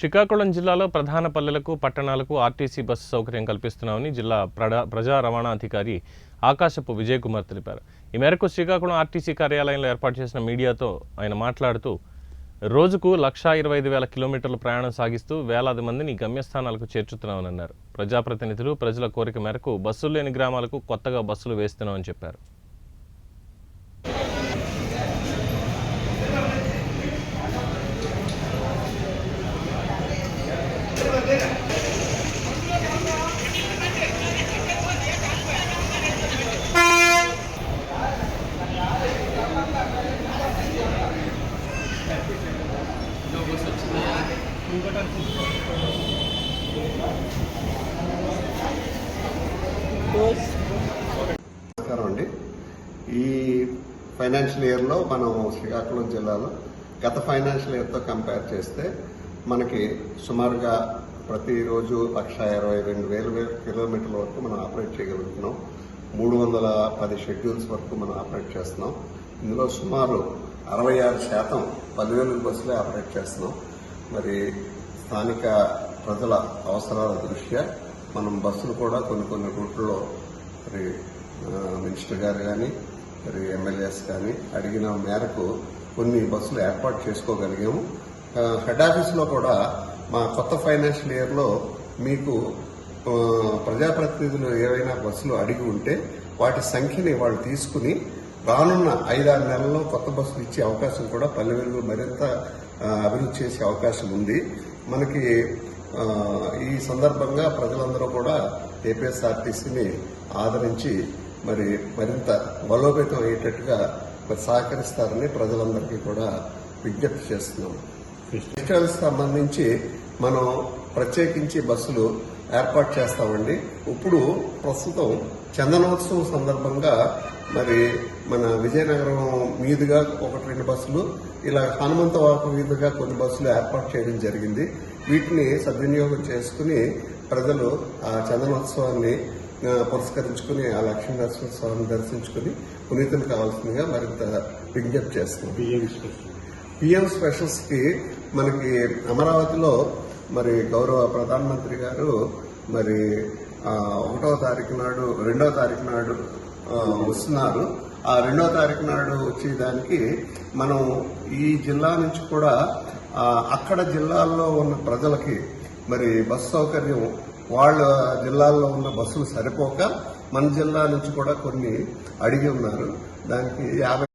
శ్రీకాకుళం జిల్లాలో ప్రధాన పల్లెలకు పట్టణాలకు ఆర్టీసీ బస్సు సౌకర్యం కల్పిస్తున్నామని జిల్లా ప్రజా ప్రజా రవాణా అధికారి ఆకాశపు విజయ్ కుమార్ తెలిపారు. ఈ మేరకు శ్రీకాకుళం ఆర్టీసీ కార్యాలయంలో ఏర్పాటు చేసిన మీడియాతో ఆయన మాట్లాడుతూ రోజుకు లక్షా ఇరవై ఐదు వేల కిలోమీటర్లు ప్రయాణం సాగిస్తూ వేలాది మందిని గమ్యస్థానాలకు చేర్చుతున్నామని అన్నారు. ప్రజాప్రతినిధులు ప్రజల కోరిక మేరకు బస్సులు లేని గ్రామాలకు కొత్తగా బస్సులు వేస్తున్నామని చెప్పారు. నమస్కారం అండి. ఈ ఫైనాన్షియల్ ఇయర్లో మనం శ్రీకాకుళం జిల్లాలో గత ఫైనాన్షియల్ ఇయర్తో కంపేర్ చేస్తే మనకి సుమారుగా ప్రతిరోజు లక్ష ఇరవై రెండు వేల కిలోమీటర్ల వరకు మనం ఆపరేట్ చేయగలుగుతున్నాం. మూడు వందల పది షెడ్యూల్స్ వరకు మనం ఆపరేట్ చేస్తున్నాం. ఇందులో సుమారు అరవై ఆరు శాతం పదివేల బస్సులే ఆపరేట్ చేస్తున్నాం. మరి స్థానిక ప్రజల అవసరాల దృష్ట్యా మనం బస్సులు కూడా కొన్ని కొన్ని రూట్లలో మరి మినిస్టర్ గారు కానీ మరి ఎమ్మెల్యేస్ కానీ అడిగిన మేరకు కొన్ని బస్సులు ఏర్పాటు చేసుకోగలిగాము. హెడ్ ఆఫీస్లో కూడా మా కొత్త ఫైనాన్షియల్ ఇయర్లో మీకు ప్రజాప్రతినిధులు ఏవైనా బస్సులు అడిగి ఉంటే వాటి సంఖ్యని వాళ్ళు తీసుకుని రానున్న ఐదారు నెలల్లో కొత్త బస్సులు ఇచ్చే అవకాశం కూడా పల్లె మరింత అభివృద్ధి చేసే అవకాశం ఉంది. మనకి ఈ సందర్భంగా ప్రజలందరూ కూడా ఏపీఎస్ఆర్టీసీని ఆదరించి మరి మరింత బలోపేతం అయ్యేటట్టుగా మరి సహకరిస్తారని ప్రజలందరికీ కూడా విజ్ఞప్తి చేస్తున్నాం. ఫెస్టివల్స్ సంబంధించి మనం ప్రత్యేకించి బస్సులు ఏర్పాటు చేస్తామండి. ఇప్పుడు ప్రస్తుతం చందనోత్సవం సందర్భంగా మరి మన విజయనగరం మీదుగా ఒకటి రెండు బస్సులు ఇలా హనుమంతవాక మీదుగా కొన్ని బస్సులు ఏర్పాటు చేయడం జరిగింది. వీటిని సద్వినియోగం చేసుకుని ప్రజలు ఆ చందనోత్సవాన్ని పురస్కరించుకుని ఆ లక్ష్మీ నరసింహస్వామిని దర్శించుకుని పునీతులు కావాల్సిందిగా మరింత విజ్ఞప్తి చేస్తున్నాం. పిఎం స్పెషల్స్కి మనకి అమరావతిలో మరి గౌరవ ప్రధానమంత్రి గారు మరి ఒకటో తారీఖు నాడు రెండో తారీఖు నాడు వస్తున్నారు. ఆ రెండో తారీఖు నాడు వచ్చేదానికి మనం ఈ జిల్లా నుంచి కూడా అక్కడ జిల్లాల్లో ఉన్న ప్రజలకి మరి బస్సు సౌకర్యం వాళ్ళ జిల్లాల్లో ఉన్న బస్సులు సరిపోక మన జిల్లా నుంచి కూడా కొన్ని అడిగి ఉన్నారు. దానికి యాభై